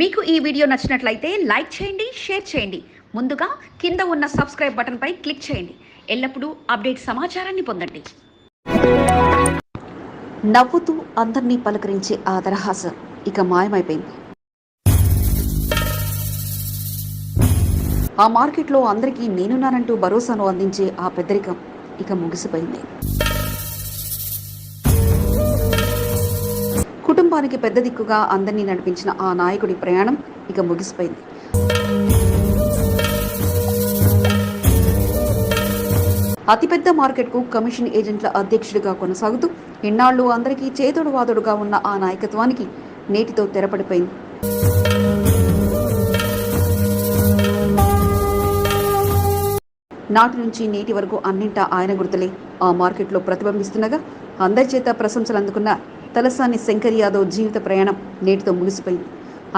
మీకు ఈ వీడియో నచ్చినట్లయితే లైక్ చేయండి షేర్ చేయండి. ముందుగా కింద ఉన్న సబ్స్క్రైబ్ బటన్పై క్లిక్ చేయండి. ఎల్లప్పుడూ అప్డేట్ సమాచారాన్ని పొందండి. నవ్వుతూ అందరినీ పలకరించే ఆ దరహాసం ఇక మాయమైపోయింది. ఆ మార్కెట్లో అందరికీ నేనున్నానంటూ భరోసాను అందించే ఆ పెద్దరికం ఇక ముగిసిపోయింది. కుటుంబానికి పెద్ద దిక్కుగా అందరినీ నడిపించిన ఆ నాయకుడి ప్రయాణం ఇక ముగిసిపోయింది. అతిపెద్ద మార్కెట్కు కమిషన్ ఏజెంట్ల అధ్యక్షుడిగా కొనసాగుతూ ఇన్నాళ్ళు అందరికీ చేతుడు వాదుడుగా ఉన్న ఆ నాయకత్వానికి నేటితో తెరపడిపోయింది. నాటి నుంచి నేటి వరకు అన్నింటా ఆయన గుర్తులే. ఆ మార్కెట్లో ప్రతిబింబిస్తుండగా అందరి చేత ప్రశంసలు అందుకున్న తలసాని శంకర్ యాదవ్ జీవిత ప్రయాణం నేటితో ముగిసిపోయింది.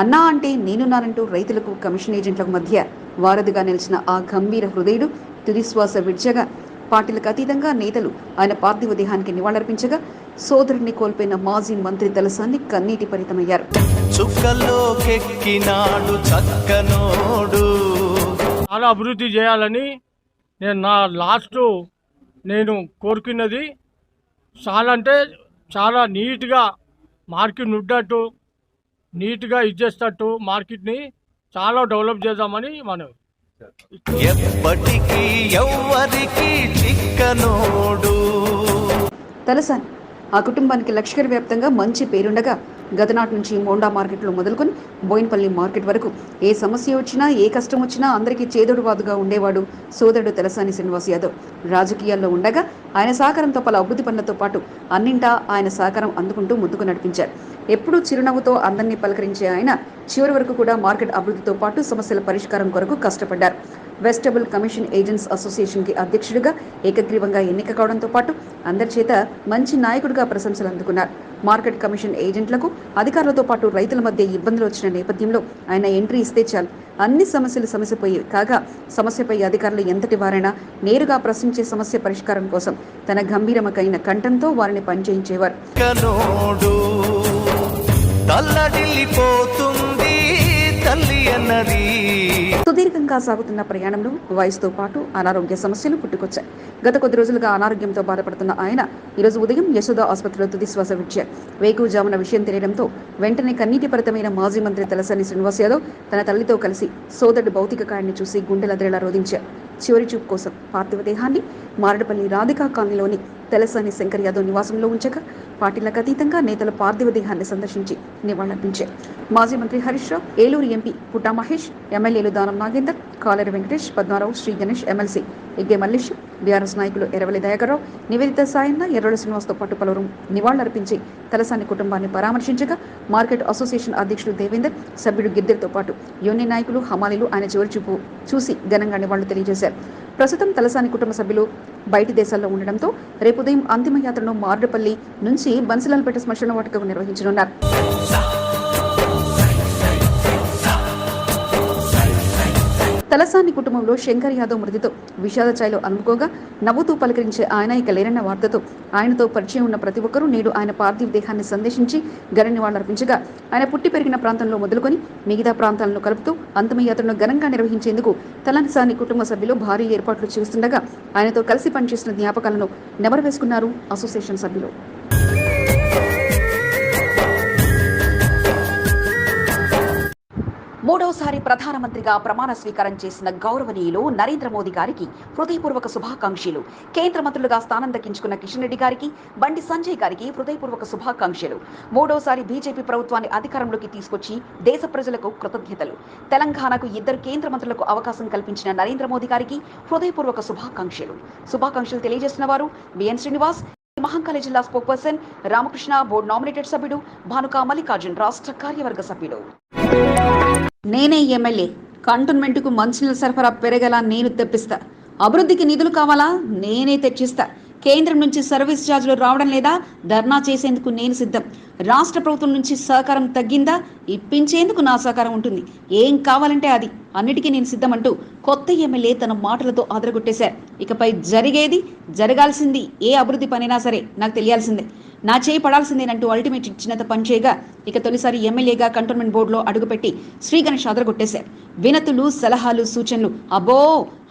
అన్నా అంటే నేనున్నానంటూ రైతులకు కమిషన్ ఏజెంట్లకు మధ్య వారధిగా నిలిచిన ఆ గంభీర హృదయుడు తుదిశ్వాస విడిచగా పార్టీలకు అతీతంగా నేతలు ఆయన పార్థివ దేహానికి నివాళులర్పించగా సోదరుడిని కోల్పోయిన మాజీ మంత్రి తలసాని కన్నీటి పరితమయ్యారు చాలా అభివృద్ధి చేయాలని నేను నా లాస్ట్ నేను కోరుకున్నది. చాలా అంటే చాలా నీట్గా మార్కెట్ ఉండట్టు నీట్గా ఇచ్చేటట్టు మార్కెట్ని చాలా డెవలప్ చేద్దామని మనం. ఎప్పటికీ ఎవ్వరికి చిక్కనోడు తలసాని ఆ కుటుంబానికి లష్కర్ వ్యాప్తంగా మంచి పేరుండగా గతనాటి నుంచి మోండా మార్కెట్లో మొదలుకొని బోయినపల్లి మార్కెట్ వరకు. ఏ సమస్య వచ్చినా ఏ కష్టం వచ్చినా అందరికీ చేదోడువాదుగా ఉండేవాడు సోదరుడు తెలసాని శ్రీనివాస్ యాదవ్. రాజకీయాల్లో ఉండగా ఆయన సహకారంతో పలు అభివృద్ధి పనులతో పాటు అన్నింటా ఆయన సహకారం అందుకుంటూ ముందుకు నడిపించారు. ఎప్పుడూ చిరునవ్వుతో అందరినీ పలకరించే ఆయన చివరి వరకు కూడా మార్కెట్ అభివృద్ధితో పాటు సమస్యల పరిష్కారం కొరకు కష్టపడ్డారు. వెజిటబుల్ కమిషన్ ఏజెంట్స్ అసోసియేషన్కి అధ్యక్షుడిగా ఏకగ్రీవంగా ఎన్నిక కావడంతో పాటు అందరి చేత మంచి నాయకుడిగా ప్రశంసలు అందుకున్నారు మార్కెట్ కమిషన్ ఏజెంట్లకు అధికారులతో పాటు రైతుల మధ్య ఇబ్బందులు వచ్చిన నేపథ్యంలో ఆయన ఎంట్రీ ఇస్తే చాలు. అన్ని సమస్యలు సమస్యపోయేవి కాగా సమస్యపై అధికారులు ఎంతటి వారైనా నేరుగా ప్రశ్నించే సమస్య పరిష్కారం కోసం తన గంభీరమకైన కంఠంతో వారిని పనిచేయించేవారు. తల్లడిల్లిపోతుంది. తల్లి అన్నది. సుదీర్ఘంగా సాగుతున్న ప్రయాణంలో వయసుతో పాటు అనారోగ్య సమస్యలు పుట్టుకొచ్చాయి. గత కొద్ది రోజులుగా అనారోగ్యంతో బాధపడుతున్న ఆయన ఈరోజు ఉదయం యశోద ఆసుపత్రిలో తుదిశ్వాస విడిచారు. వేకువజామున విషయం తెలియడంతో వెంటనే కన్నీటిపరితమైన మాజీ మంత్రి తలసాని శ్రీనివాస్ యాదవ్ తన తల్లితో కలిసి సోదరుడి భౌతిక కాయాన్ని చూసి గుండెలదిరేలా రోధించారు. చివరి చూపు కోసం పార్థివ దేహాన్ని మారడపల్లి రాధికా కాలనీలోని తెలసాని శంకర్ యాదవ్ నివాసంలో ఉంచగా పార్టీలకు అతీతంగా నేతల పార్థివ దేహాన్ని సందర్శించి నివాళులర్పించారు మాజీ మంత్రి హరీష్ రావు ఏలూరు ఎంపీ పుట్టా మహేష్ ఎమ్మెల్యేలు దానం నాగేందర్ కాలేరు వెంకటేష్ పద్మారావు శ్రీ గణేష్ ఎమ్మెల్సీ ఎగ్గే మల్లేష్ బీఆర్ఎస్ నాయకులు ఎరవలి దయాకర్రావు నివేదిత సాయన్న ఎర్రడు శ్రీనివాస్తో పాటు పలువురు నివాళులర్పించి తలసాని కుటుంబాన్ని పరామర్శించగా మార్కెట్ అసోసియేషన్ అధ్యక్షుడు దేవేందర్ సభ్యుడు గిద్దర్తో పాటు యూనియన్ నాయకులు హమాలీలు ఆయన చివరి చూపు చూసి ఘనంగా నివాళులు తెలియజేశారు. ప్రస్తుతం తలసాని కుటుంబ సభ్యులు బయటి దేశాల్లో ఉండడంతో రేపు ఉదయం అంతిమయాత్రను యాత్రను నుంచి బన్సిలాల్పేట శ్మశాన వాటికకు నిర్వహించనున్నారు. తలసాని కుటుంబంలో శంకర్ యాదవ్ మృతితో విషాద ఛాయలో అలుముకోగా నవ్వుతూ పలకరించే ఆయన ఇక లేరన్న వార్తతో ఆయనతో పరిచయం ఉన్న ప్రతి ఒక్కరూ నేడు ఆయన పార్థివ దేహాన్ని సందర్శించి ఘన నివాళులర్పించగా ఆయన పుట్టి పెరిగిన ప్రాంతంలో మొదలుకొని మిగతా ప్రాంతాలను కలుపుతూ అంతిమయాత్రను ఘనంగా నిర్వహించేందుకు తలసాని కుటుంబ సభ్యులు భారీ ఏర్పాట్లు చేస్తుండగా ఆయనతో కలిసి పనిచేసిన జ్ఞాపకాలను నెమరు వేసుకున్నారు అసోసియేషన్ సభ్యులు. మూడవసారి ప్రధానమంత్రిగా ప్రమాణ స్వీకారం చేసిన గౌరవనీయులు నరేంద్ర మోదీ గారికి హృదయపూర్వక శుభాకాంక్షలు. కేంద్ర మంత్రులుగా స్థానం దక్కించుకున్న కిషన్ రెడ్డి గారికి బండి సంజయ్ గారికి హృదయపూర్వక శుభాకాంక్షలు. మూడోసారి బీజేపీ ప్రభుత్వాన్ని అధికారంలోకి తీసుకొచ్చి దేశ ప్రజలకు కృతజ్ఞతలు. తెలంగాణకు ఇద్దరు కేంద్ర మంత్రులకు అవకాశం కల్పించిన నరేంద్ర మోదీ గారికి హృదయపూర్వక శుభాకాంక్షలు. శుభాకాంక్షలు తెలియజేస్తున్న వారు బిఎన్ శ్రీనివాస్ మహంకాళి జిల్లా స్పోక్పర్సన్ రామకృష్ణ బోర్డు నామినేటెడ్ సభ్యుడు భానుకా మల్లికార్జున్ రాష్ట్ర కార్యవర్గ సభ్యుడు నేనే ఎమ్మెల్యే. కంటోన్మెంట్కు మంచినీళ్ళ సరఫరా పెరగలా నేను తెప్పిస్తా. అభివృద్ధికి నిధులు కావాలా? నేనే తెచ్చిస్తా. కేంద్రం నుంచి సర్వీస్ ఛార్జీలు రావడం లేదా ధర్నా చేసేందుకు నేను సిద్ధం. రాష్ట్ర ప్రభుత్వం నుంచి సహకారం తగ్గిందా? ఇప్పించేందుకు నా సహకారం ఉంటుంది. ఏం కావాలంటే అది. అన్నిటికీ నేను సిద్ధమంటూ కొత్త ఎమ్మెల్యే తన మాటలతో అదరగొట్టేశారు. ఇకపై జరిగేది జరగాల్సింది ఏ అభివృద్ధి పనైనా సరే నాకు తెలియాల్సిందే. నా చేయి పడాల్సిందేనంటూ అల్టిమేట్ ఇచ్చినంత పనిచేయగా ఇక తొలిసారి ఎమ్మెల్యేగా కంటోన్మెంట్ బోర్డులో అడుగుపెట్టి శ్రీ గణేష్ అదరగొట్టేశారు వినతులు సలహాలు సూచనలు అబ్బో!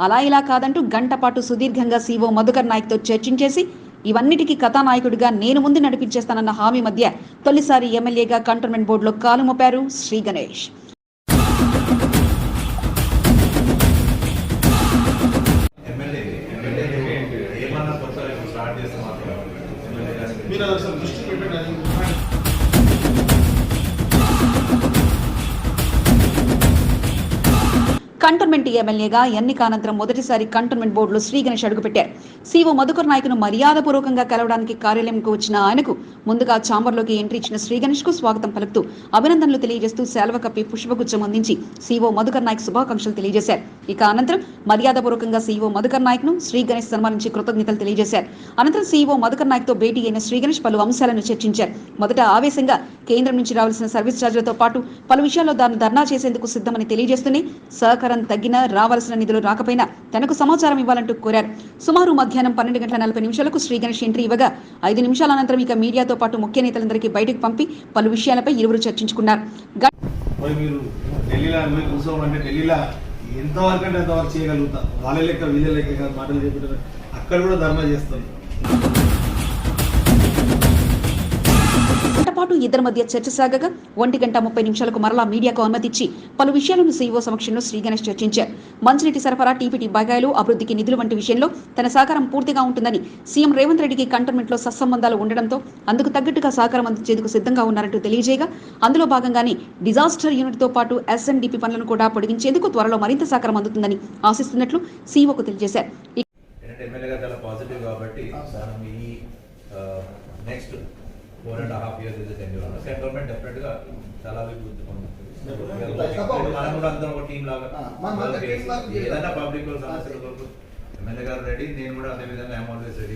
అలా ఇలా కాదంటూ గంట పాటు సుదీర్ఘంగా సీఓ మధుకర్ నాయక్తో చర్చించేసి ఇవన్నిటికీ కథానాయకుడిగా నేను ముందు నడిపించేస్తానన్న హామీ మధ్య తొలిసారి ఎమ్మెల్యేగా కంటోన్మెంట్ బోర్డులో కాలు మోపారు శ్రీ గణేష్. ఎమ్మెల్యే కంటోన్మెంట్ ఎమ్మెల్యేగా ఎన్నిక అనంతరం మొదటిసారి కంటోన్మెంట్ బోర్డులో శ్రీ గణేష్ అడుగుపెట్టారు. సీఓ మధుకర్ నాయకును మర్యాదపూర్వకంగా కలవడానికి కార్యాలయంకు వచ్చిన ఆయనకు ముందుగా చాంబర్లోకి ఎంట్రీ ఇచ్చిన శ్రీ గణేష్కు స్వాగతం పలుకుతూ అభినందనలు తెలియజేస్తూ శాల్వ కప్పి పుష్పగుచ్చం అందించి సీఓ మధుకర్ నాయక్ శుభాకాంక్షలు తెలియజేశారు. ఇక అనంతరం మర్యాదపూర్వకంగా సీఓ మధుకర్ నాయక్ను శ్రీ గణేష్ సన్మానించి కృతజ్ఞతలు తెలియజేశారు. అనంతరం సీఓ మధుకర్ నాయక్తో భేటీ అయిన శ్రీ గణేష్ పలు అంశాలను చర్చించారు. మొదట ఆవేశంగా కేంద్రం నుంచి రావాల్సిన సర్వీస్ ఛార్జీలతో పాటు పలు విషయాల్లో దాన్ని ధర్నా చేసేందుకు సిద్ధమని తెలియజేస్తూనే సహకారం తగ్గినా రావాల్సిన నిధులు రాకపోయినా తనకు సమాచారం ఇవ్వాలంటూ కోరారు. సుమారు మధ్యాహ్నం పన్నెండు గంటల నలభై నిమిషాలకు శ్రీ గణేష్ ఎంట్రీ ఇవ్వగా ఐదు నిమిషాల అనంతరం ఇక మీడియాతో పాటు ముఖ్య నేతలందరికీ బయటకు పంపి పలు విషయాలపై ఇరువురు చర్చించుకున్నారు. మీరు ఢిల్లీలో కూర్చోమంటే ఢిల్లీలో ఎంతవరకు అంటే వాళ్ళ లెక్క వీళ్ళ లెక్క మాటలు అక్కడ కూడా ధర్మ చేస్తాం. గంట పాటు ఇద్దరి మధ్య చర్చ సాగగా ఒంటి గంట ముప్పై నిమిషాలకు మరలా మీడియాకు అనుమతి ఇచ్చి పలు విషయాలను సీఈఓ సమక్షంలో శ్రీ గణేష్ చర్చించారు. మంచినీటి సరఫరా టీపీటీ బగాయిలు అభివృద్ధికి నిధులు వంటి విషయంలో తన సహకారం పూర్తిగా ఉంటుందని సీఎం రేవంత్ రెడ్డికి కంటోన్మెంట్లో సత్సంబంధాలు ఉండడంతో అందుకు తగ్గట్టుగా సహకారం అందించేందుకు సిద్ధంగా ఉన్నారంటూ తెలియజేయగా అందులో భాగంగానే డిజాస్టర్ యూనిట్తో పాటు ఎస్ఎన్డిపి పనులను కూడా పొడిగించేందుకు త్వరలో మరింత సహకారం అందుతుందని ఆశిస్తున్నట్లు సీఈఓకు తెలియజేశారు. Next four and half years is ten year central government డెఫినెట్గా చాలా అభివృద్ధి మనం కూడా అందరం ఒక టీం లాగా ఏదైనా పబ్లిక్ సమస్యల కొరకు ఎమ్మెల్యే గారు రెడీ నేను కూడా అదే విధంగా ఐఎమ్ ఆల్వేస్ రెడీ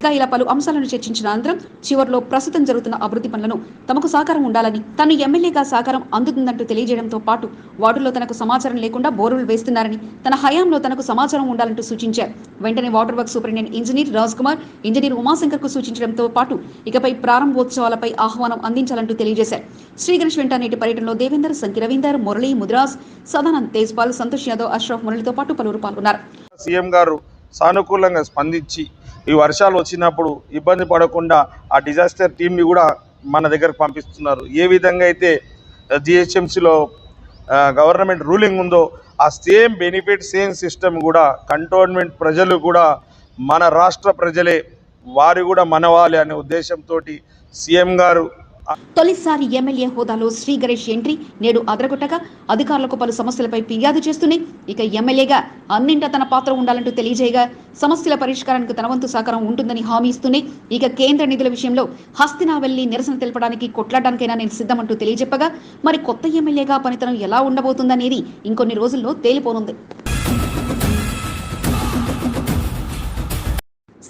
ఇంకా ఇలా పలు అంశాలను చర్చించిన అనంతరం చివరిలో ప్రస్తుతం జరుగుతున్న అభివృద్ధి పనులను తమకు సహకారం ఉండాలని తను ఎమ్మెల్యేగా సహకారం అందుతుందంటూ తెలియజేయడంతో పాటు వార్డుల్లో తనకు సమాచారం లేకుండా బోరులు వేస్తున్నారని తన హయాంలో తనకు సమాచారం ఉండాలంటూ సూచించారు. వెంటనే water work superintendent engineer Raj Kumar engineer ఉమాశంకర్కు సూచించడంతో పాటు ఇకపై ప్రారంభోత్సవాలపై ఆహ్వానం అందించాలంటూ తెలియజేశారు. శ్రీ గణేష్ వెంట నేటి పర్యటనలో దేవేందర్ సంకి రవీందర్ మురళి ముద్రాజ్ సదానంద్ తేజ్పాల్ సంతోష్ యాదవ్ అష్రఫ్ మురళితో పాటు పలువురు పాల్గొన్నారు. సీఎం గారు సానుకూలంగా స్పందించి ఈ వర్షాలు వచ్చినప్పుడు ఇబ్బంది పడకుండా ఆ డిజాస్టర్ టీంని కూడా మన దగ్గరకు పంపిస్తున్నారు. ఏ విధంగా అయితే జిహెచ్ఎంసీలో గవర్నమెంట్ రూలింగ్ ఉందో ఆ సేమ్ బెనిఫిట్ సేమ్ సిస్టమ్ కూడా కంటోన్మెంట్ ప్రజలు కూడా మన రాష్ట్ర ప్రజలే వారు కూడా మనవాలి అనే ఉద్దేశంతో సీఎం గారు తొలిసారి ఎమ్మెల్యే హోదాలో శ్రీ గణేష్ ఎంట్రీ నేడు అదరగొట్టగా అధికారులకు పలు సమస్యలపై ఫిర్యాదు చేస్తూనే ఇక ఎమ్మెల్యేగా అన్నింట తన పాత్ర ఉండాలంటూ తెలియజేయగా సమస్యల పరిష్కారానికి తన వంతు సహకారం ఉంటుందని హామీ ఇస్తూనే ఇక కేంద్ర నిధుల విషయంలో హస్తినా వెళ్ళి నిరసన తెలపడానికి కొట్లాడడానికైనా నేను సిద్ధమంటూ తెలియజెప్పగా మరి కొత్త ఎమ్మెల్యేగా పనితనం ఎలా ఉండబోతుందనేది ఇంకొన్ని రోజుల్లో తేలిపోనుంది.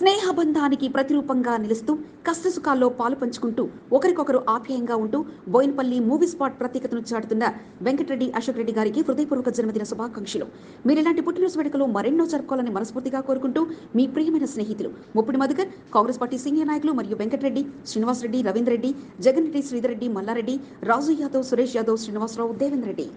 స్నేహబంధానికి ప్రతిరూపంగా నిలుస్తూ కష్టసుఖాల్లో పాలు పంచుకుంటూ ఒకరికొకరు ఆప్యాయంగా ఉంటూ బోయినపల్లి మూవీ స్పాట్ ప్రత్యేకతను చాటుతున్న వెంకటరెడ్డి అశోక్ రెడ్డి గారికి హృదయపూర్వక జన్మదిన శుభాకాంక్షలు. మీరు ఇలాంటి పుట్టినరోజు వేడుకలు మరెన్నో జరుపుకోవాలని మనస్ఫూర్తిగా కోరుకుంటూ మీ ప్రియమైన స్నేహితులు ముప్పిడి మధుకర్ కాంగ్రెస్ పార్టీ సీనియర్ నాయకులు మరియు వెంకటరెడ్డి శ్రీనివాస్ రెడ్డి రవీంద్ర రెడ్డి జగన్ రెడ్డి శ్రీధర్ రెడ్డి మల్లారెడ్డి రాజు యాదవ్ సురేష్ యాదవ్ శ్రీనివాసరావు దేవేంద్ర రెడ్డి.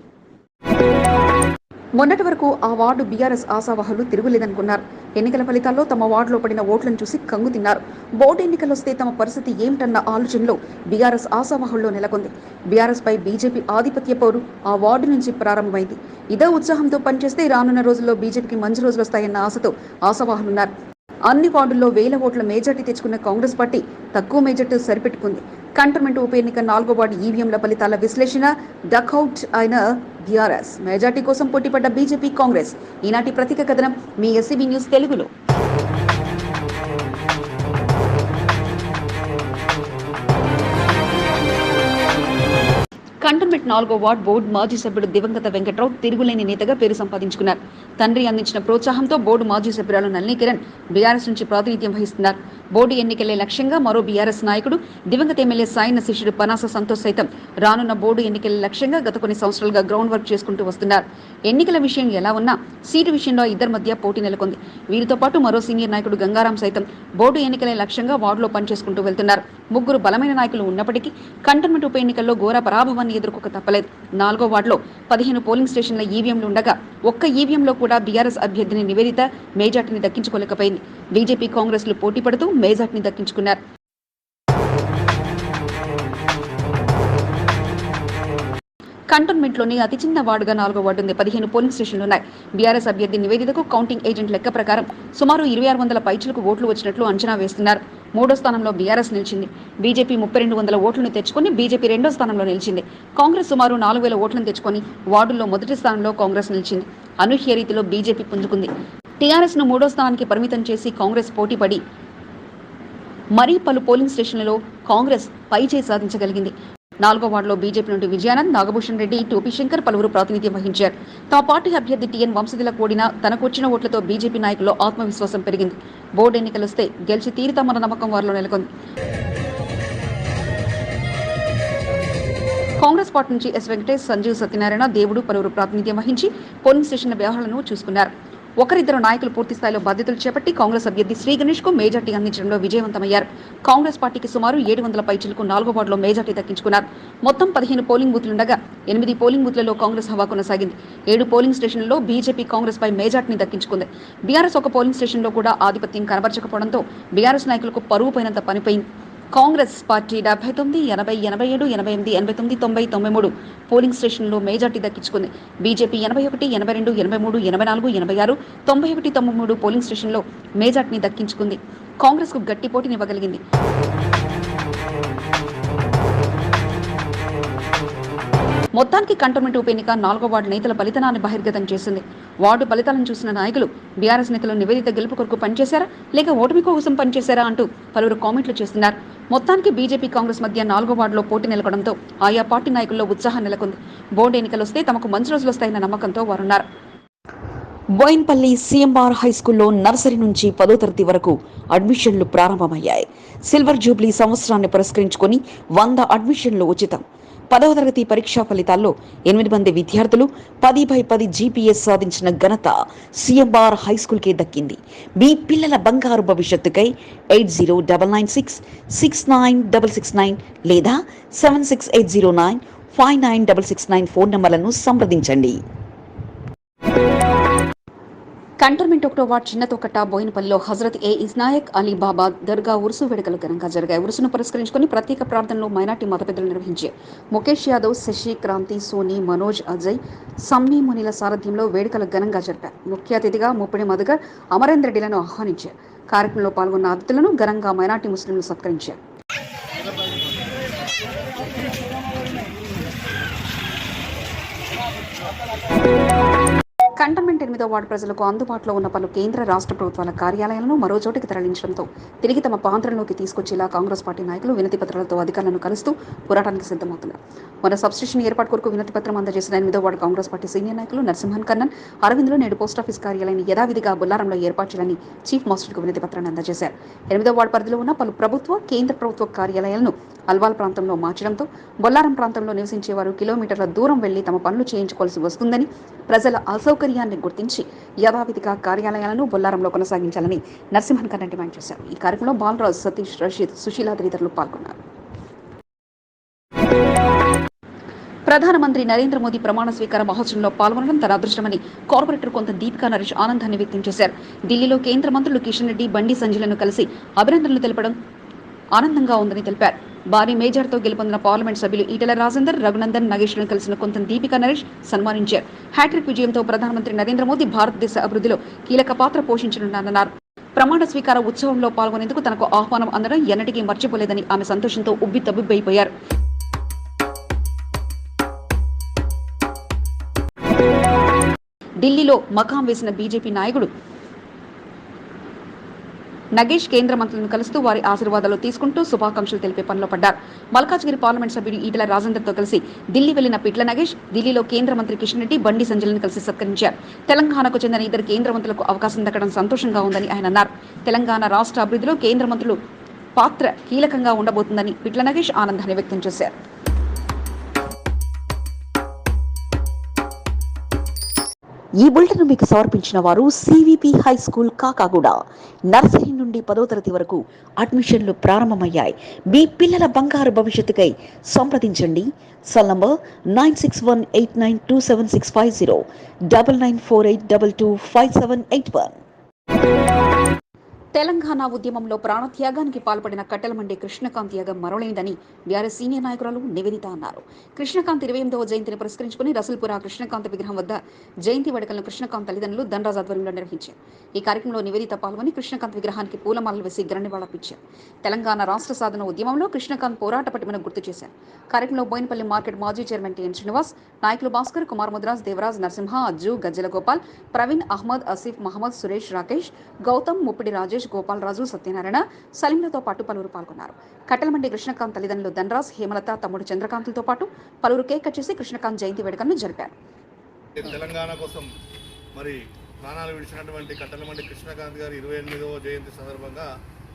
మొన్నటి వరకు ఆ వార్డు బీఆర్ఎస్ ఆశావాహులు తిరుగులేదనుకున్నారు. ఎన్నికల ఫలితాల్లో తమ వార్డులో పడిన ఓట్లను చూసి కంగు తిన్నారు. బోర్డు ఎన్నికలు వస్తే తమ పరిస్థితి ఏమిటన్న ఆలోచనలో బీఆర్ఎస్ ఆశావాహుల్లో నెలకొంది. బీఆర్ఎస్ పై బీజేపీ ఆధిపత్య పోరు ఆ వార్డు నుంచి ప్రారంభమైంది. ఇదే ఉత్సాహంతో పనిచేస్తే రానున్న రోజుల్లో బీజేపీకి మంచి రోజులు వస్తాయన్న ఆశతో ఆశావాహులున్నారు. అన్ని వార్డుల్లో వేల ఓట్ల మేజార్టీ తెచ్చుకున్న కాంగ్రెస్ పార్టీ తక్కువ మేజార్టీ సరిపెట్టుకుంది. కంటోన్మెంట్ ఉప ఎన్నిక నాలుగో వార్డు ఈవీఎంల ఫలితాల విశ్లేషణ డక్అవుట్ అయిన బీఆర్ఎస్. మెజార్టీ కోసం పోటీపడ్డ బీజేపీ కాంగ్రెస్. ఈనాటి ప్రతీక కథనం మీ ఎస్సీబీ న్యూస్ తెలుగులో. కంటోన్మెంట్ నాలుగో వార్డ్ బోర్డు మాజీ సభ్యుడు దివంగత వెంకట్రావు తిరుగులేని నేతగా పేరు సంపాదించుకున్నారు. తండ్రి అందించిన ప్రోత్సాహంతో బోర్డు మాజీ సభ్యురాలు నళిని కిరణ్ బీఆర్ఎస్ నుంచి ప్రాతినిధ్యం వహిస్తున్నారు. బోర్డు ఎన్నికలే లక్ష్యంగా మరో బీఆర్ఎస్ నాయకుడు దివంగత ఎమ్మెల్యే సాయన శిష్యుడు పనాస సంతోష్ సైతం రానున్న బోర్డు ఎన్నికల లక్ష్యంగా గత కొన్ని సంవత్సరాలుగా గ్రౌండ్ వర్క్ చేసుకుంటూ వస్తున్నారు. ఎన్నికల విషయం ఎలా ఉన్నా సీటు విషయంలో ఇద్దరి మధ్య పోటీ నెలకొంది. వీరితో పాటు మరో సీనియర్ నాయకుడు గంగారాం సైతం బోర్డు ఎన్నికలే లక్ష్యంగా వార్డులో పనిచేసుకుంటూ వెళ్తున్నారు. ముగ్గురు బలమైన నాయకులు ఉన్నప్పటికీ కంటోన్మెంట్ ఉప ఎన్నికల్లో ఘోర పరాభవాన్ని ఎదుర్కోక తప్పలేదు. నాలుగో వార్డులో పదిహేను పోలింగ్ స్టేషన్ల ఈవీఎంలు ఉండగా ఒక్క ఈవీఎంలో కూడా బీఆర్ఎస్ అభ్యర్థిని నివేదిత మేజార్టీని దక్కించుకోలేకపోయింది. బీజేపీ కాంగ్రెస్లు పోటీ పడుతూ మేజార్టీని దక్కించుకున్నారు. కంటోన్మెంట్లోని అతి చిన్న వార్డుగా నాలుగో వార్డు ఉంది. పదిహేను పోలింగ్ స్టేషన్లు ఉన్నాయి. బీఆర్ఎస్ అభ్యర్థి నివేదితకు కౌంటింగ్ ఏజెంట్ లెక్క ప్రకారం సుమారు ఇరవై ఆరు వందల పైచులకు ఓట్లు వచ్చినట్లు అంచనా వేస్తున్నారు. మూడో స్థానంలో బీఆర్ఎస్ నిలిచింది. బీజేపీ ముప్పై రెండు వందల ఓట్లను తెచ్చుకొని బీజేపీ రెండో స్థానంలో నిలిచింది. కాంగ్రెస్ సుమారు నాలుగు వేల ఓట్లను తెచ్చుకొని వార్డుల్లో మొదటి స్థానంలో కాంగ్రెస్ నిలిచింది. అనూహ్య రీతిలో బీజేపీ పుంజుకుంది. టీఆర్ఎస్ను మూడో స్థానానికి పరిమితం చేసి కాంగ్రెస్ పోటీపడి మరీ పలు పోలింగ్ స్టేషన్లలో కాంగ్రెస్ పైచేయి సాధించగలిగింది. నాలుగో వార్డులో బీజేపీ నుండి విజయానంద్ నాగభూషణ్ రెడ్డి టోపీ శంకర్ పలువురు ప్రాతినిధ్యం వహించారు. తమ పార్టీ అభ్యర్థి టీఎన్ వంశధిల కూడిన తనకు వచ్చిన ఓట్లతో బీజేపీ నాయకుల్లో ఆత్మవిశ్వాసం పెరిగింది. బోర్డు ఎన్నికలొస్తే గెలిచి తీరుతామన్న నమ్మకం వారిలో నెలకొంది. కాంగ్రెస్ పార్టీ నుంచి ఎస్ వెంకటేష్ సంజీవ్ సత్యనారాయణ దేవుడు పలువురు ప్రాతినిధ్యం వహించి పోలింగ్ స్టేషన్ల వ్యవహారాలను చూసుకున్నారు. ఒకరిద్దరు నాయకులు పూర్తి స్థాయిలో బాధ్యతలు చేపట్టి కాంగ్రెస్ అభ్యర్థి శ్రీ గణేష్కు మేజార్టీ అందించడంలో విజయవంతమయ్యారు. కాంగ్రెస్ పార్టీకి సుమారు ఏడు వందల పైచులకు నాలుగో వార్డులో మేజార్టీ దక్కించుకున్నారు. మొత్తం పదిహేను పోలింగ్ బూత్లుండగా ఎనిమిది పోలింగ్ బూత్లలో కాంగ్రెస్ హవా కొనసాగింది. ఏడు పోలింగ్ స్టేషన్లలో బీజేపీ కాంగ్రెస్ పై మేజార్టీని దక్కించుకుంది. బీఆర్ఎస్ ఒక పోలింగ్ స్టేషన్లో కూడా ఆధిపత్యం కనబరచకపోవడంతో బీఆర్ఎస్ నాయకులకు పరువు పోయినంత పనిపోయింది. కాంగ్రెస్ పార్టీ డెబ్బై తొమ్మిది ఎనభై ఎనభై ఏడు ఎనభై ఎనిమిది ఎనభై తొమ్మిది తొంభై తొంభై మూడు పోలింగ్ స్టేషన్లో మెజార్టీ దక్కించుకుంది. బీజేపీ ఎనభై ఒకటి ఎనభై రెండు ఎనభై మూడు ఎనభై నాలుగు ఎనభై ఆరు తొంభై ఒకటి తొంభై మూడు పోలింగ్ స్టేషన్లో మెజార్టీని దక్కించుకుంది. కాంగ్రెస్కు గట్టి పోటీనివ్వగలిగింది మొత్తానికి కంటోన్మెంట్ ఉప ఎన్నిక నాలుగో వార్డు నేతల ఫలితాన్ని బహిర్గతం చేసింది. వార్డు ఫలితాలను చూసిన నాయకులు బీఆర్ఎస్ నేతలు నివేదిత గెలుపు కొరకు పనిచేశారా? లేక ఓటమి కోసం పనిచేశారా అంటూ పలువురు కామెంట్లు చేస్తున్నారు. మొత్తానికి బీజేపీ కాంగ్రెస్ మధ్య నాలుగో వార్డులో పోటీ నెలకొనడంతో ఆయా పార్టీ నాయకుల్లో ఉత్సాహం నెలకొంది. బోర్డు ఎన్నికలు వస్తే తమకు మంచి రోజులు వస్తాయన్న నమ్మకంతో వారున్నారు. బోయిన్పల్లి సీఎంఆర్ హై స్కూల్లో నర్సరీ నుంచి పదో తరగతి వరకు అడ్మిషన్లు ప్రారంభమయ్యాయి. సిల్వర్ జూబ్లీ సంవత్సరాన్ని పురస్కరించుకొని వంద అడ్మిషన్లు ఉచితం. పదవ తరగతి పరీక్షా ఫలితాల్లో ఎనిమిది మంది విద్యార్థులు పది బై పది జీపీఎస్ సాధించిన ఘనత సీఎంఆర్ హై స్కూల్కే దక్కింది. మీ పిల్లల బంగారు భవిష్యత్తుకై eight zero double nine six six nine double six nine లేదా seven six eight zero nine five nine double six nine phone నంబర్లను సంప్రదించండి. కంటోన్మెంట్ ఒకటో వార్డ్ చిన్న బోయినపల్లిలో హజరత్ ఏ ఇస్నాయక్ అలీ బాబా దర్గా ఉరుసు వేడుకలు ఘనంగా జరిగాయి. ఉరుసును పురస్కరించుకుని ప్రత్యేక ప్రార్థనలు మైనార్టీ మత పెద్దలు నిర్వహించారు ముఖేష్ యాదవ్ శశి క్రాంతి సోని మనోజ్ అజయ్ సమ్మి మునిల సారథ్యంలో వేడుకలు ఘనంగా జరిపారు. ముఖ్య అతిథిగా ముప్పిడి మధుగర్ అమరేంద్ర రెడ్డిలను ఆహ్వానించారు. కార్యక్రమంలో పాల్గొన్న అతిథులను ఘనంగా మైనార్టీ ముస్లింలు సత్కరించారు. కంటోన్మెంట్ ఎనిమిదో వార్డు ప్రజలకు అందుబాటులో ఉన్న పలు కేంద్ర రాష్ట్ర ప్రభుత్వాల కార్యాలయాలను మరో చోటికి తరలించడంతో తిరిగి తమ పాంత్రంలోకి తీసుకొచ్చేలా కాంగ్రెస్ పార్టీ నాయకులు వినతి పత్రాలతో అధికారులను కలుస్తూ పోరాటానికి సిద్ధమవుతున్నారు. మన సబ్స్టేషన్ ఏర్పాటు కొరకు వినతి పత్రం అందజేసిన ఎనిమిదో వార్డు కాంగ్రెస్ పార్టీ సీనియర్ నాయకులు నరసింహన్ కన్నన్ అరవింద్లో నేడు పోస్టాఫీస్ కార్యాలయాన్ని యథావిధిగా బొల్లారంలో ఏర్పాటు చేయాలని చీఫ్ మాస్టర్కు వినతి పత్రాన్ని అందజేశారు. ఎనిమిదో వార్డు పరిధిలో ఉన్న పలు ప్రభుత్వ కేంద్ర ప్రభుత్వ కార్యాలయాలను అల్వాల్ ప్రాంతంలో మార్చడంతో బొల్లారం ప్రాంతంలో నివసించే వారు కిలోమీటర్ల దూరం వెళ్ళి తమ పనులు చేయించుకోవాల్సి వస్తుందని ప్రజల అసౌకర్యం అసౌకర్యాన్ని గుర్తించి యథావిధిగా కార్యాలయాలను బొల్లారంలో కొనసాగించాలని నరసింహన్ కన్న డిమాండ్ చేశారు. ఈ కార్యక్రమంలో బాలరాజు సతీష్ రషీద్ సుశీల తదితరులు పాల్గొన్నారు. ప్రధానమంత్రి నరేంద్ర మోదీ ప్రమాణ స్వీకార మహోత్సవంలో పాల్గొనడం తన అదృష్టమని కార్పొరేటర్ కొంత దీపికా నరేష్ ఆనందాన్ని వ్యక్తం చేశారు. ఢిల్లీలో కేంద్ర మంత్రులు కిషన్ రెడ్డి బండి సంజయ్లను కలిసి అభినందనలు తెలపడం ఆనందంగా ఉందని తెలిపారు. భారీ మేజార్తో గెలుపొందిన పార్లమెంట్ సభ్యులు ఈటెల రాజేందర్ రఘునందన్ నగేశ్వరం కలిసిన కొంత దీపిక నరేష్ సన్మానించారు. హ్యాట్రిక్ విజయంతో ప్రధానమంత్రి నరేంద్ర మోదీ భారతదేశ అభివృద్ధిలో కీలక పాత్ర పోషించనున్నారన్నారు. ప్రమాణ స్వీకార ఉత్సవంలో పాల్గొనేందుకు తనకు ఆహ్వానం అందడం ఎన్నటికీ మర్చిపోలేదని ఆమె సంతోషంతో ఉబ్బి తబ్బిబ్బైపోయారు ఢిల్లీలో మకాం వేసిన బీజేపీ నాయకుడు నగేష్ కేంద్ర మంత్రులను కలుస్తూ వారి ఆశీర్వాదాలు తీసుకుంటూ శుభాకాంక్షలు తెలిపే పనిలో పడ్డారు. మల్కాజ్గిరి పార్లమెంట్ సభ్యుడు ఈటల రాజేందర్తో కలిసి ఢిల్లీ వెళ్ళిన పిట్ల నగేష్ ఢిల్లీలో కేంద్ర మంత్రి కిషన్ రెడ్డి బండి సంజయ్లను కలిసి సత్కరించారు. తెలంగాణకు చెందిన ఇద్దరు కేంద్ర మంత్రులకు అవకాశం దక్కడం సంతోషంగా ఉందని ఆయన అన్నారు. తెలంగాణ రాష్ట్ర అభివృద్ధిలో కేంద్ర మంత్రులు పాత్ర కీలకంగా ఉండబోతుందని పిట్ల నగేష్ ఆనందాన్ని వ్యక్తం చేశారు. ఈ బులెటిన్ మీకు సమర్పించిన వారు CVP high school Kakaguda. Nursery నుండి పదో తరగతి వరకు అడ్మిషన్లు ప్రారంభమయ్యాయి. మీ పిల్లల బంగారు భవిష్యత్తుకై సంప్రదించండి. Cell number nine six one eight nine two seven six five zero double nine four eight double two five seven eight one. Telangana ఉద్యమంలో ప్రాణత్యాగానికి పాల్పడిన కట్టెలమండి కృష్ణకాంత్ యాగం మరవలేనిదని బీఆర్ఎస్ సీనియర్ నాయకురాలు నివేదిత అన్నారు. కృష్ణకాంత్ ఇరవై ఎనిమిదవ జయంతిని పురస్కరించుకుని రసల్పుర కృష్ణకాంత్ విగ్రహం వద్ద జయంతి వేడుకలను కృష్ణకాంత్ తల్లిదండ్రులు ధనరాజ్ ఆధ్వర్యంలో నిర్వహించారు. ఈ కార్యక్రమంలో నివేదిత పాల్గొని కృష్ణకాంత్ విగ్రహానికి పూలమాలలు వేసి గ్రనివాళపించారు తెలంగాణ రాష్ట్ర సాధన ఉద్యమంలో కృష్ణకాంత్ పోరాట పటిమను గుర్తు చేశారు. కార్యక్రమంలో బోయినపల్లి మార్కెట్ మాజీ చైర్మన్ టిఎన్ శ్రీనివాస్ నాయకులు భాస్కర్ కుమార్ ముద్రాజ్ దేవరాజ్ నరసింహ అజ్జు గజ్జల గోపాల్ ప్రవీణ్ అహ్మద్ అసిఫ్ మహమ్మద్ సురేష్ రాకేష్ గౌతమ్ ముప్పిడి రాజేష్ గోపాలరాజు సత్యనారాయణ సలీంలతో పాటు పలువురు పాల్గొన్నారు. కట్టలమండి కృష్ణకాంత్ తల్లిదండ్రులు ధనరాజ్ హేమలత తమ్ముడు చంద్రకాంత్లతో పాటు పలువురు కేక్ కట్ చేసి కృష్ణకాంత్ జయంతి వేడుకలను జరిపారు. తెలంగాణ కోసం మరి ప్రాణాలు విడిచినటువంటి కట్టలమండి కృష్ణకాంత్ గారి ఇరవై ఎనిమిదవ జయంతి సందర్భంగా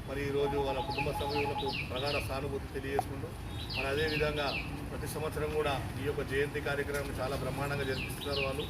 మరి ఈరోజు వాళ్ళ కుటుంబ సభ్యులకు ప్రగాఢ సానుభూతి తెలియజేసుకుంటూ మరి అదేవిధంగా ప్రతి సంవత్సరం కూడా ఈ యొక్క జయంతి కార్యక్రమం చాలా బ్రహ్మాండంగా జరిపిస్తున్నారు వాళ్ళు.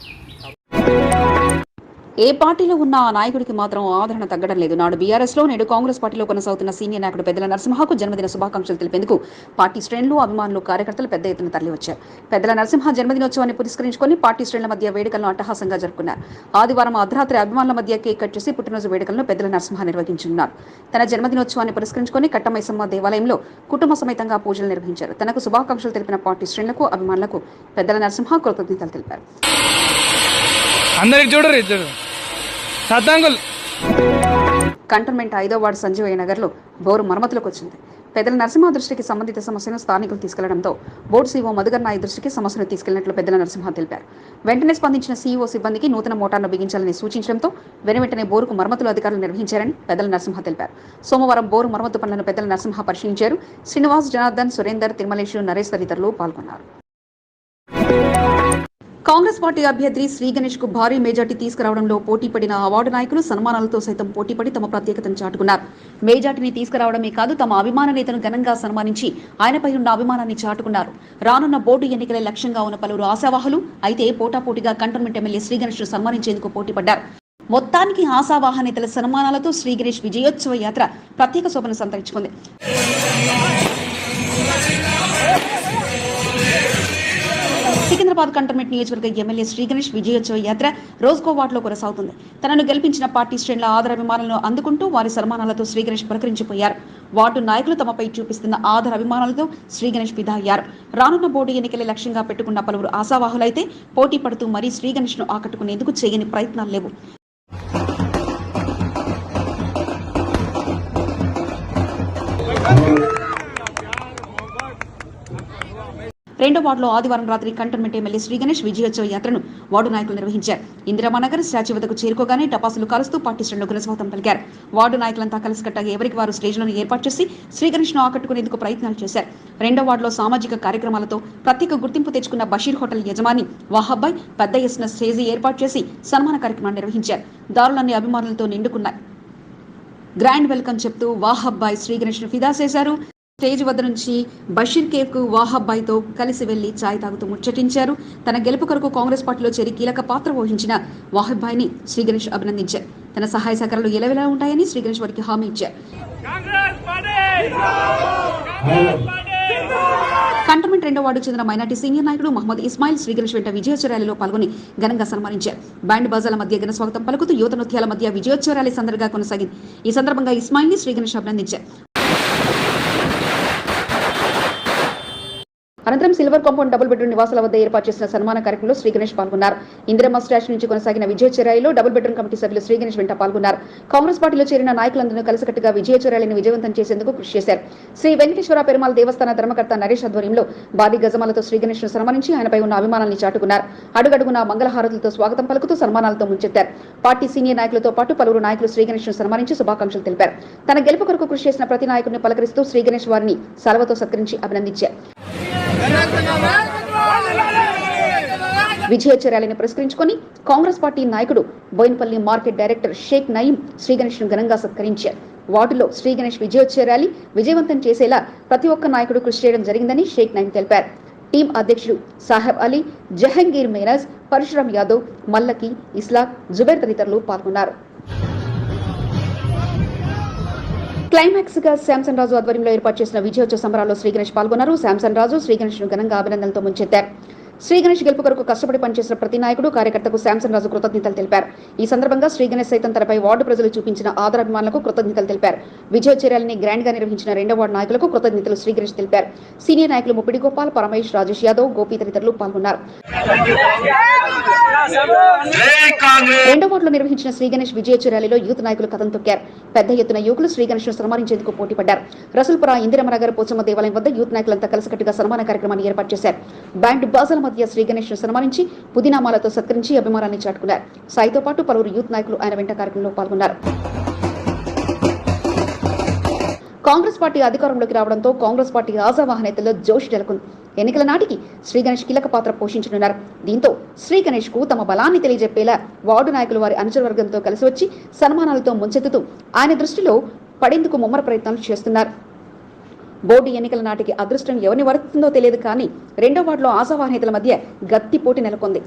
ఏ పార్టీలో ఉన్న ఆ నాయకుడికి మాత్రం ఆదరణ తగ్గడం లేదు. నాడు బీఆర్ఎస్లో నేడు కాంగ్రెస్ పార్టీలో కొనసాగుతున్న సీనియర్ నాయకుడు పెద్దల నరసింహకు జన్మదిన శుభాకాంక్షలు తెలిపేందుకు పార్టీ శ్రేణులు అభిమానులు కార్యకర్తలు పెద్ద ఎత్తున తరలివచ్చారు. పెద్దల నరసింహ జన్మదినోత్సవాన్ని పురస్కరించుకొని పార్టీ శ్రేణుల మధ్య వేడుకలను అట్టహాసంగా జరుపుకున్నారు. ఆదివారం అర్ధరాత్రి అభిమానుల మధ్య కేక్ కట్ చేసి పుట్టినరోజు వేడుకలను పెద్దల నరసింహ నిర్వహించనున్నారు. తన జన్మదినోత్సవాన్ని పురస్కరించుకొని కట్టమైసమ్మ దేవాలయంలో కుటుంబ సమేతంగా పూజలు నిర్వహించారు. తనకు శుభాకాంక్షలు తెలిపిన పార్టీ శ్రేణులకు అభిమానులకు పెద్దల నరసింహ కృతజ్ఞతలు తెలిపారు. అందరికి చూడరు ఇద్దరు. సద్దాంగులు కంటోన్మెంట్ ఐదో వార్డు సంజీవయ్య నగర్లో బోరు మరమ్మతులకు వచ్చింది పెద్దల నరసింహ దృష్టికి సంబంధిత సమస్యను స్థానికులు తీసుకెళ్ళడంతో బోర్డు సీఓ మధుగర్ నాయక్ దృష్టికి సమస్యను తీసుకెళ్ళినట్లు పెద్దల నరసింహ తెలిపారు. వెంటనే స్పందించిన సీఈఓ సిబ్బందికి నూతన మోటార్ను బిగించాలని సూచించడంతో వెనువెంటనే బోరుకు మరమ్మతులు అధికారులు నిర్వహించారని పెద్దల నరసింహ తెలిపారు. సోమవారం బోరు మరమ్మతు పనులను పెద్దల నరసింహ పరిశీలించారు. శ్రీనివాస్ జనార్దన్ సురేందర్ తిరుమలేషు నరేష్ తదితరులు పాల్గొన్నారు. కాంగ్రెస్ పార్టీ అభ్యర్థి శ్రీ గణేష్కు భారీ మెజార్టీ తీసుకురావడంలో పోటీ పడిన అవార్డు నాయకులు సన్మానాలతో సైతం పోటీపడి తమ ప్రత్యేకతను చాటుకున్నారు. మెజార్టీని తీసుకురావడమే కాదు తమ అభిమాన నేతను ఘనంగా సన్మానించి ఆయనపై ఉన్న అభిమానాన్ని చాటుకున్నారు. రానున్న బోర్డు ఎన్నికలే లక్ష్యంగా ఉన్న పలువురు ఆశావాహులు అయితే పోటాపోటీగా కంటోన్మెంట్ ఎమ్మెల్యే శ్రీ గణేష్ సన్మానించేందుకు పోటీ పడ్డారు. మొత్తానికి ఆశావాహ నేతల సన్మానాలతో శ్రీ గణేష్ విజయోత్సవ యాత్ర ప్రత్యేక శోభను సంతరించుకుంది. సికింద్రాబాద్ కంటోన్మెంట్ నియోజకవర్గ ఎమ్మెల్యే శ్రీ గణేష్ విజయోత్సవ యాత్ర రోజుకో వాటిలో కొనసాగుతుంది. తనను గెలిపించిన పార్టీ శ్రేణుల ఆదరాభిమానాలను అందుకుంటూ వారి సన్మానాలతో శ్రీ గణేష్ ప్రకరించిపోయారు వార్డు నాయకులు తమపై చూపిస్తున్న ఆధార అభిమానులతో శ్రీ గణేష్ ఫిదా అయ్యారు రానున్న బోర్డు ఎన్నికలే లక్ష్యంగా పెట్టుకున్న పలువురు ఆశావాహులైతే పోటీ పడుతూ మరీ శ్రీ గణేష్ను ఆకట్టుకునేందుకు చేయని ప్రయత్నాలు లేవు. రెండో వార్డులో ఆదివారం రాత్రి కంటోన్మెంట్ ఎమ్మెల్యే శ్రీ గణేష్ విజయోత్సవ యాత్రను వార్డు నాయకులు నిర్వహించారు. ఇందిరామానగర్ స్టాచ్యూ వద్దకు చేరుకోగానే టపాసులు కాలుస్తూ పార్టీ శ్రేణులు గుణస్వాగతం పలికారు. వార్డు నాయకులంతా కలిసికట్టగా ఎవరికి వారు స్టేజ్లను ఏర్పాటు చేసి శ్రీ గణేష్ను ఆకట్టుకునేందుకు ప్రయత్నాలు చేశారు. రెండో వార్డులో సామాజిక కార్యక్రమాలతో ప్రత్యేక గుర్తింపు తెచ్చుకున్న బషీర్ హోటల్ యజమాని వాహబ్బాయ్ పెద్ద ఎస్న స్టేజీ ఏర్పాటు చేసి సన్మాన కార్యక్రమాన్ని నిర్వహించారు. దారులన్నీ అభిమానులతో నిండుకున్నాయి. గ్రాండ్ వెల్కమ్ చెప్తూ వాహబ్బాయ్ శ్రీగణేష్ను ఫిదా చేశారు. స్టేజ్ వద్ద నుంచి బషీర్ కేఫ్కు వాహబ్బాయ్తో కలిసి వెళ్ళి ఛాయ్ తాగుతూ ముచ్చటించారు. తన గెలుపు కొరకు కాంగ్రెస్ పార్టీలో చేరి కీలక పాత్ర వహించిన వాహబ్బాయ్ని శ్రీ గణేష్ అభినందించారు. తన సహాయ సహకారాలు ఎలవెలా ఉంటాయని శ్రీ గణేష్ వారికి హామీ ఇచ్చారు. కంటోన్మెంట్ రెండో వార్డుకు చెందిన మైనార్టీ సీనియర్ నాయకుడు మహమ్మద్ ఇస్మాయిల్ శ్రీ గణేష్ వెంట విజయోత్సవ ర్యాలీలో పాల్గొని ఘనంగా సన్మానించారు. బ్యాండ్ బాజాల మధ్య ఘన స్వాగతం పలుకుతూ యువత నృత్యాల మధ్య విజయోత్సవ ర్యాలీ సందర్గా కొనసాగింది. ఈ సందర్భంగా ఇస్మాయిల్ని శ్రీ గణేష్ అభినందించారు. అనంతరం సిల్వర్ కాంపౌండ్ డబుల్ బెడ్రూమ్ నివాసాల వద్ద ఏర్పాటు చేసిన సన్మాన కార్యక్రమంలో శ్రీ గణేష్ పాల్గొన్నారు. ఇందిరమ్మ స్టాచ్యూ నుంచి కొనసాగిన విజయ డబుల్ బెడ్రూమ్ కమిటీ సభ్యులు శ్రీ గణేష్ వెంట పాల్గొన్నారు. కాంగ్రెస్ పార్టీలో చేరిన నాయకులందరూ కలిసికట్టుగా విజయ విజయవంతం చేసేందుకు కృషి చేశారు. శ్రీ వెంకటేశ్వర పెరుమాల్ దేవస్థాన ధర్మకర్త నరేష్ ఆధ్వర్యంలో భారీ గజమాలతో శ్రీ గణేష్ను సన్మానించి ఆయనపై ఉన్న అభిమానాన్ని చాటుకున్నారు. అడుగడుగున మంగళహారతులతో స్వాగతం పలుకుతూ సన్మానాలతో ముంచెత్తారు. పార్టీ సీనియర్ నాయకులతో పాటు పలువురు నాయకులు శ్రీ గణేష్ను సన్మానించి శుభాకాంక్షలు తెలిపారు. తన గెలుపు కొరకు కృషి చేసిన ప్రతి నాయకుడిని పలకరిస్తూ శ్రీ గణేష్ వారిని సెలవుతో సత్కరించి అభినందించారు. విజయ చర్యలను పురస్కరించుకొని కాంగ్రెస్ పార్టీ నాయకుడు బోయినపల్లి మార్కెట్ డైరెక్టర్ షేక్ నయీం శ్రీ గణేష్ను ఘనంగా సత్కరించారు. వార్డులో శ్రీ గణేష్ విజయవంతం చేసేలా ప్రతి ఒక్క నాయకుడు కృషి చేయడం జరిగిందని షేక్ నయీం తెలిపారు. టీం అధ్యక్షుడు సాహెబ్ అలీ జహంగీర్ మేనజ్ పరశురామ్ యాదవ్ మల్లకి ఇస్లాక్ జుబేర్ తదితరులు పాల్గొన్నారు. క్లైమాక్స్గా శాంసన్ రాజు ఆధ్వర్యంలో ఏర్పాటు చేసిన విజయోత్సవ సంబరాల్లో శ్రీగణేష్ పాల్గొన్నారు. శాంసన్ రాజు శ్రీగణేష్ను ఘనంగా అభినందనలతో ముంచెత్తారు. శ్రీ గణేష్ గెలుపు కొరకు కష్టపడి పనిచేసిన ప్రతి నాయకుడు కార్యకర్తకు శాంసన్ రాజు కృతజ్ఞతలు తెలిపారు. ఈ సందర్భంగా శ్రీ గణేష్ సైతం తనపై వార్డు ప్రజలు చూపించిన ఆదరాభిమానులకు కృతజ్ఞతలు తెలిపారు. విజయ చర్యలని గ్రాండ్గా నిర్వహించిన రెండో వార్డు నాయకులకు కృతజ్ఞతలు శ్రీ గణేష్ తెలిపారు. సీనియర్ నాయకులు ముప్పిడి గోపాల్ పరమేష్ రాజేష్ యాదవ్ గోపి తదితరులు పాల్గొన్నారు. రెండో వార్డులో నిర్వహించిన శ్రీ గణేష్ విజయ ర్యాలీలో యూత్ నాయకులు కథం తొక్కారు. పెద్ద ఎత్తున యువకులు శ్రీ గణేష్ సన్మానించేందుకు పోటీ పడ్డారు రసూల్పుర ఇందిరమనగర్ పోచమ్మ దేవాలయం వద్ద యూత్ నాయకులంతా కలిసికట్టుగా సన్మాన కార్యక్రమాన్ని ఏర్పాటు చేశారు. బ్యాండ్ బాజాల మధ్య శ్రీ సన్మానించి పుదీనామాలతో సత్కరించి అభిమానాన్ని చాటుకున్నారు. సాయితో పాటు పలువురు యూత్ నాయకులు ఆయన వెంట కార్యక్రమంలో పాల్గొన్నారు. కాంగ్రెస్ పార్టీ అధికారంలోకి రావడంతో కాంగ్రెస్ పార్టీ ఆశావాహ నేతల్లో జోషి నెలకొంది. ఎన్నికల నాటికి శ్రీ గణేష్ కీలక పాత్ర పోషించనున్నారు. దీంతో శ్రీ గణేష్కు తమ బలాన్ని తెలియజెప్పేలా వార్డు నాయకులు వారి అనుచరవర్గంతో కలిసి వచ్చి సన్మానాలతో ముంచెత్తుతూ ఆయన దృష్టిలో పడేందుకు ముమ్మర ప్రయత్నాలు చేస్తున్నారు. బోర్డు ఎన్నికల నాటికి అదృష్టం ఎవరిని వరుస్తుందో తెలియదు కానీ రెండో వార్డులో ఆశావాహితుల మధ్య గత్తి పోటీ నెలకొంది.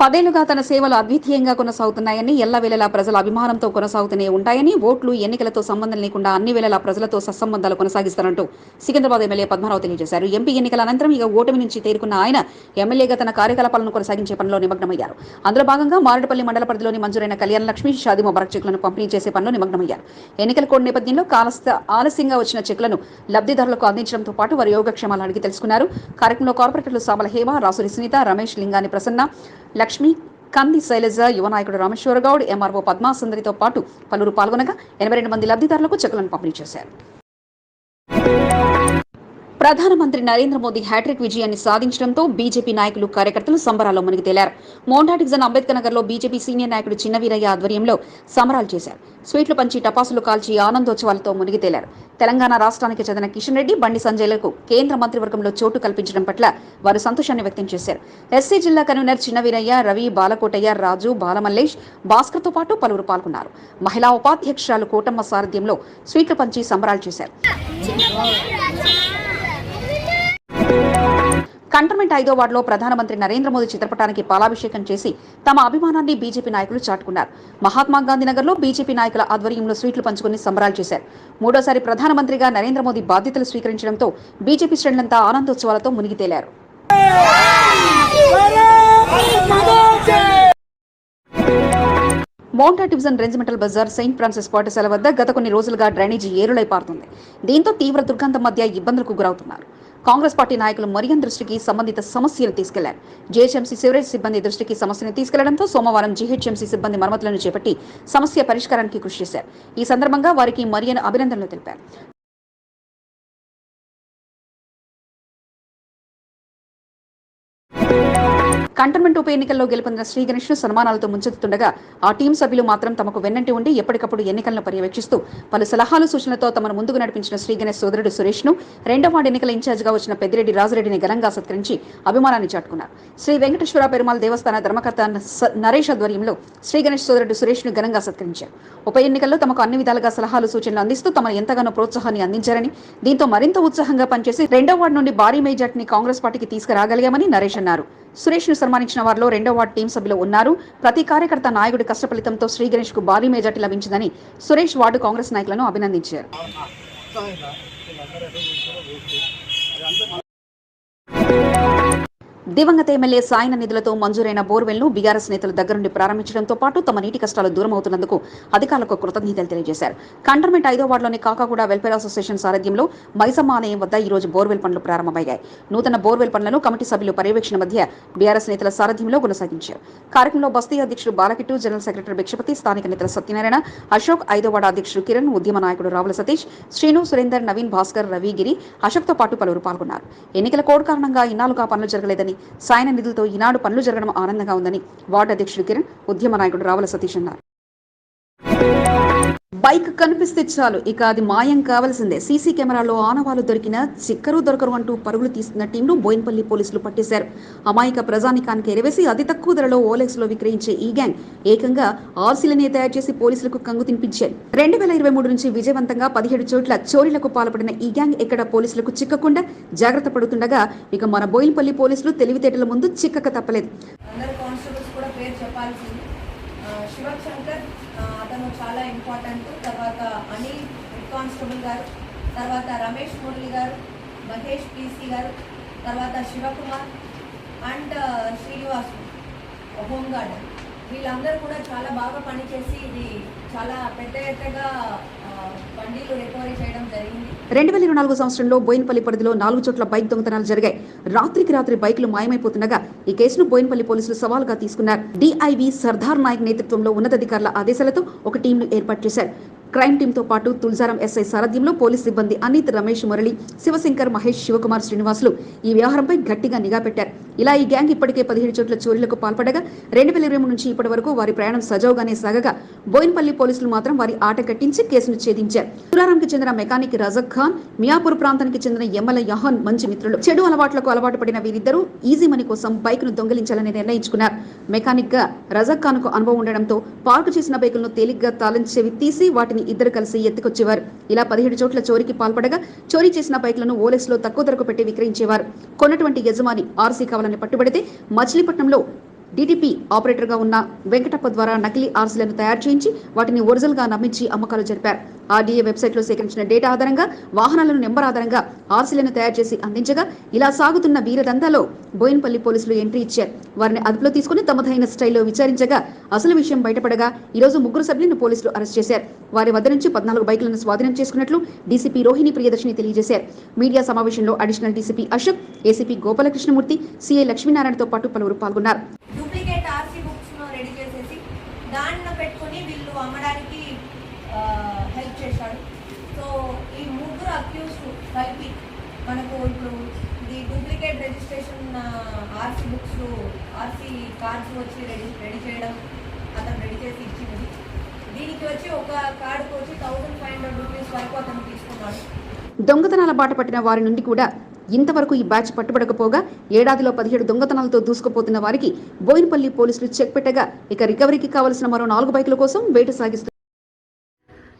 పదేళ్ళుగా తన సేవలు అద్వితీయంగా కొనసాగుతున్నాయని ఎల్లవేళలా ప్రజల అభిమానంతో కొనసాగుతూనే ఉంటాయని ఓట్లు ఎన్నికలతో సంబంధం లేకుండా అన్ని వేళలా ప్రజలతో సత్సంబంధాలు కొనసాగిస్తారంటూ సికింద్రాబాద్ ఎమ్మెల్యే పద్మారావు తెలియజేశారు. ఎంపీ ఎన్నికల అనంతరం ఇక ఓటమి నుంచి తేరుకున్న ఆయన ఎమ్మెల్యేగా తన కార్యకలాపాలను కొనసాగించే పనిలో నిమగ్నమయ్యారు. అందులో భాగంగా మారడపల్లి మండల పరిధిలోని మంజూరైన కళ్యాణ లక్ష్మి షాది ముబారక్ చెక్లను పంపిణీ చేసే పనిలో నిమగ్నమయ్యారు. ఎన్నికల కోడ్ నేపథ్యంలో కాలస్త ఆలస్యంగా వచ్చిన చెక్లను లబ్ధిదారులకు అందించడంతో పాటు వారి యోగక్షేమాలు అడిగి తెలుసుకున్నారు. కార్యక్రమంలో కార్పొరేటర్లు సామల హేమ రాసురి సునీత రమేష్ లింగాని ప్రసన్న లక్ష్మి కంది శైలజ యువ నాయకుడు రామేశ్వర గౌడ్ ఎంఆర్ఓ పద్మా సుందరితో పాటు పలువురు పాల్గొనగా ఎనభై రెండు మంది లబ్ధిదారులకు చెక్కులను పంపిణీ చేశారు. ప్రధానమంత్రి నరేంద్ర మోదీ హ్యాట్రిక్ విజయాన్ని సాధించడంతో బీజేపీ నాయకులు కార్యకర్తలు సంబరాల్లో మునిగి తేలారు. మోండా డివిజన్ అంబేద్కర్ నగర్లో బీజేపీ సీనియర్ నాయకుడు చిన్నవీరయ్య ఆధ్వర్యంలో సంబరాలు చేశారు. స్వీట్లు పంచి టపాసులు కాల్చి ఆనందోత్సవాలతో మునిగి తేలారు. తెలంగాణ రాష్ట్రానికి చెందిన కిషన్ రెడ్డి బండి సంజయ్లకు కేంద్ర మంత్రివర్గంలో చోటు కల్పించడం పట్ల వారు సంతోషాన్ని వ్యక్తం చేశారు. ఎస్సీ జిల్లా కన్వీనర్ చిన్నవీరయ్య రవి బాలకోటయ్య రాజు బాలమల్లేష్ భాస్కర్తో పాటు పలువురు పాల్గొన్నారు. మహిళా ఉపాధ్యక్షురాలు కోటమ్మ సారథ్యంలో స్వీట్లు పంచి సంబరాలు చేశారు. కంటర్మెంట్ ఐదో వార్డులో ప్రధానమంత్రి నరేంద్ర మోదీ చిత్రపటానికి పాలాభిషేకం చేసి తమ అభిమానాన్ని బీజేపీ నాయకులు చాటుకున్నారు. మహాత్మా గాంధీ నగర్లో బీజేపీ నాయకుల ఆధ్వర్యంలో స్వీట్లు పంచుకుని సంబరాలు చేశారు. మూడోసారి ప్రధానమంత్రిగా నరేంద్ర మోదీ బాధ్యతలు స్వీకరించడంతో బీజేపీ శ్రేణులంతా ఆనందోత్సవాలతో మునిగి తేలారు. Montha division regimental Bazaar Saint Francis పాఠశాల వద్ద గత కొన్ని రోజులుగా డ్రైనేజీ ఏరులై పారుతుంది. దీంతో తీవ్ర దుర్గంధం మధ్య ఇబ్బందులకు గురవుతున్నారు. కాంగ్రెస్ పార్టీ నాయకులు మరియన్ దృష్టికి సంబంధిత సమస్యలు తీసుకెళ్ళారు. జీహెచ్ఎంసీ సివరేజ్ సిబ్బంది దృష్టికి సమస్యను తీసుకెళ్ళడంతో సోమవారం జీహెచ్ఎంసీ సిబ్బంది మరమ్మతులను చేపట్టి సమస్య పరిష్కారానికి కృషి చేశారు. ఈ సందర్భంగా వారికి మరియన్ అభినందనలు తెలిపారు. కంటోన్మెంట్ ఉప ఎన్నికల్లో గెలుపొందిన శ్రీ ను సన్మానాలతో ముంచెత్తుండగా ఆ టీం సభ్యులు మాత్రం తమకు వెన్నంటి ఉండి ఎప్పటికప్పుడు ఎన్నికలను పర్యవేక్షిస్తూ పలు సలహాలు సూచనలతో తమను ముందుకు నడిపించిన శ్రీగణేష్ సోదరుడు సురేష్ను రెండో వార్డు ఎన్నికల ఇన్ఛార్జిగా వచ్చిన పెద్దిరెడ్డి రాజురెడ్డిని ఘనంగా సత్కరించి అభిమానాన్ని చాటుకున్నారు. శ్రీ వెంకటేశ్వర పెరుమాల్ దేవస్థాన ధర్మకర్త స- నరేష్ ఆధ్వర్యంలో శ్రీ గణేష్ సోదరుడు సురేష్ను ఘనంగా సత్కరించారు. ఉప ఎన్నికల్లో తమకు అన్ని విధాలుగా సలహాలు సూచనలు అందిస్తూ తమను ఎంతగానో ప్రోత్సాహాన్ని అందించారని దీంతో మరింత ఉత్సాహంగా పనిచేసి రెండో వార్డు నుండి భారీ మెజార్టీని కాంగ్రెస్ పార్టీకి తీసుకురాగలిగామని నరేష్ అన్నారు. సురేష్ను సన్మానించిన వారిలో రెండో వార్డు టీం సభ్యులు ఉన్నారు. ప్రతి కార్యకర్త నాయకుడి కష్ట ఫలితంతో శ్రీ గణేష్కు భారీ మెజార్టీ లభించిందని సురేష్ వార్డు కాంగ్రెస్ నాయకులను అభినందించారు. దివంగత ఎమ్మెల్యే సాయన నిధులతో మంజూరైన బోర్వెల్ను బీఆర్ఎస్ నేతల దగ్గరుండి ప్రారంభించడంతో పాటు తమ నీటి కష్టాలు దూరం అవుతున్నందుకు అధికారులకు కృతజ్ఞతలు తెలియజేశారు. కంటర్మెంట్ ఐదో వార్డులోని కాకాగూడ వెల్ఫేర్ అసోసియేషన్ సారథ్యంలో మైసమ్మ ఆలయం వద్ద ఈ రోజు బోర్వెల్ పనులు ప్రారంభమయ్యాయి. నూతన బోర్వెల్ పనులను కమిటీ సభ్యులు పర్యవేక్షణ మధ్య బీఆర్ఎస్ నేతల సారథ్యంలో కొనసాగించారు. కార్యక్రమంలో బస్తీ అధ్యక్షుడు బాలకిట్టు జనరల్ సెక్రటరీ భిక్షపతి స్థానిక నేతల సత్యనారాయణ అశోక్ ఐదో వార్డు అధ్యక్షుడు కిరణ్ ఉద్యమ నాయకుడు రావుల సతీష్ శ్రీను సురేందర్ నవీన్ భాస్కర్ రవిగిరి అశోక్తో పాటు పలువురు పాల్గొన్నారు. ఎన్నికల కోడ్ కారణంగా ఇన్నాళ్ళుగా పనులు జరగలేదని సాయన నిధులతో ఈనాడు పనులు జరగడం ఆనందంగా ఉందని వార్డు అధ్యక్షుడు కిరణ్ ఉద్యమ నాయకుడు రావుల సతీష్ అన్నారు. బైక్ కనిపిస్తే చాలు ఇక అది మాయం కావాల్సిందే. సీసీ కెమెరాలో ఆనవాలు దొరికిన చిక్కరు దొరకరు అంటూ పరుగులు తీస్తున్న టీంను బోయిన్పల్లి పోలీసులు పట్టేశారు. అమాయక ప్రజానికానికి ఎరవేసి అతి తక్కువ ధరలో ఓలెక్స్లో విక్రయించే ఈ గ్యాంగ్ ఏకంగా ఆర్సీలనే తయారు చేసి పోలీసులకు కంగు తినిపించారు. రెండు వేల ఇరవై మూడు నుంచి విజయవంతంగా పదిహేడు చోట్ల చోరీలకు పాల్పడిన ఈ గ్యాంగ్ ఎక్కడ పోలీసులకు చిక్కకుండా జాగ్రత్త పడుతుండగా ఇక మన బోయిన్పల్లి పోలీసులు తెలివితేటల ముందు చిక్కక తప్పలేదు. శివశంకర్ చాలా ఇంపార్టెంట్. తర్వాత అనిల్ హెడ్ కానిస్టేబుల్ గారు తర్వాత రమేష్ మురళి గారు మహేష్ పీసీ గారు తర్వాత శివకుమార్ అండ్ శ్రీనివాస్ హోంగార్డ్ వీళ్ళందరూ కూడా చాలా బాగా పనిచేసి ఇది చాలా పెద్ద ఎత్తుగా బండిలు రికవరీ చేయడం జరిగింది. రెండు వేల ఇరవై నాలుగు సంవత్సరంలో బోయినపల్లి పరిధిలో నాలుగు చోట్ల బైక్ దొంగతనాలు జరిగాయి. రాత్రికి రాత్రి బైకులు మాయమైపోతుండగా ఈ కేసును బోయినపల్లి పోలీసులు సవాల్గా తీసుకున్నారు. డిఐవి సర్దార్ నాయక్ నేతృత్వంలో ఉన్నతాధికారుల ఆదేశాలతో ఒక టీంను ఏర్పాటు చేశారు. క్రైమ్ టీంతో పాటు తుల్జారం ఎస్ఐ సారథ్యంలో పోలీస్ సిబ్బంది అనిత్ రమేష్ మురళి శివశంకర్ మహేష్ శివకుమార్ శ్రీనివాసులు ఈ వ్యవహారంపై గట్టిగా నిఘా పెట్టారు. ఇలా ఈ గ్యాంగ్ ఇప్పటికే పదిహేడు చోట్ల చోరీలకు పాల్పడగా రెండు వేల ఇరవై నుంచి ఇప్పటి వరకు వారి ప్రయాణం సజావుగానే సాగగా. బోయిన్పల్లి పోలీసులు మాత్రం వారి ఆట కట్టించి కేసును ఛేదించారు. తులారాంకి చెందిన మెకానిక్ రజక్ ఖాన్ మియాపూర్ ప్రాంతానికి చెందిన ఎమ్మెల్యే యహాన్ మంచి మిత్రులు. చెడు అలవాట్లకు అలవాటు పడిన వీరిద్దరూ ఈజీ మనీ కోసం బైక్ను దొంగిలించాలని నిర్ణయించుకున్నారు. మెకానిక్గా రజక్ ఖాన్కు అనుభవం ఉండడంతో పార్కు చేసిన బైకులను తేలిగ్గా తాళం చెవి తీసి వాటిని ఇద్దరు కలిసి ఎత్తుకొచ్చేవారు. ఇలా పదిహేడు చోట్ల చోరీకి పాల్పడగా చోరీ చేసిన బైక్లను ఓలెస్లో తక్కువ ధరకు పెట్టి విక్రయించేవారు. కొన్నటువంటి యజమాని ఆర్సీ కావాలని పట్టుబడితే మచిలీపట్నంలో డీటీపీ ఆపరేటర్గా ఉన్న వెంకటప్ప ద్వారా నకిలీ ఆర్సీలను తయారు చేయించి వాటిని ఒరిజినల్గా నమ్మించి అమ్మకాలు జరిపారు. ఆర్డీఏ వెబ్సైట్లో సేకరించిన డేటా ఆధారంగా వాహనాలను నెంబర్ ఆధారంగా ఆర్సీలను తయారు చేసి అందించగా ఇలా సాగుతున్న వీరదంతాలో బోయిన్పల్లి పోలీసులు ఎంట్రీ ఇచ్చారు. వారిని అదుపులో తీసుకుని తమదైన స్టైల్లో విచారించగా అసలు విషయం బయటపడగా ఈరోజు ముగ్గురు సభ్యులను పోలీసులు అరెస్ట్ చేశారు. వారి వద్ద నుంచి పద్నాలుగు బైకులను స్వాధీనం చేసుకున్నట్లు డీసీపీ రోహిణి ప్రియదర్శిని తెలియజేశారు. మీడియా సమావేశంలో additional DCP Ashok ACP Gopalakrishnamurthy CI లక్ష్మీనారాయణతో పాటు పలువురు పాల్గొన్నారు డూప్లికేట్ ఆర్సీ బుక్స్ రెడీ చేసేసి దాన్ని పెట్టుకొని వీళ్ళు అమ్మడానికి హెల్ప్ చేశాడు సో ఈ ముగ్గురు అక్యూస్డ్ కలిపి మనకు ఇప్పుడు ఇది duplicate registration RC books RC cards వచ్చి రెడీ రెడీ చేయడం అతను రెడీ చేసి ఇచ్చినది దీనికి వచ్చి ఒక కార్డుకు వచ్చి థౌసండ్ ఫైవ్ హండ్రెడ్ రూపీస్ వరకు అతను తీసుకున్నాడు. దొంగతనాల బాట పట్టిన వారి నుండి కూడా ఇంతవరకు ఈ బ్యాచ్ పట్టుబడకపోగా ఏడాదిలో పదిహేడు దొంగతనాలతో దూసుకుపోతున్న వారికి బోయినపల్లి పోలీసులు చెక్ పెట్టగా ఇక రికవరీకి కావలసిన మరో నాలుగు బైకుల కోసం వేటు సాగిస్తున్నారు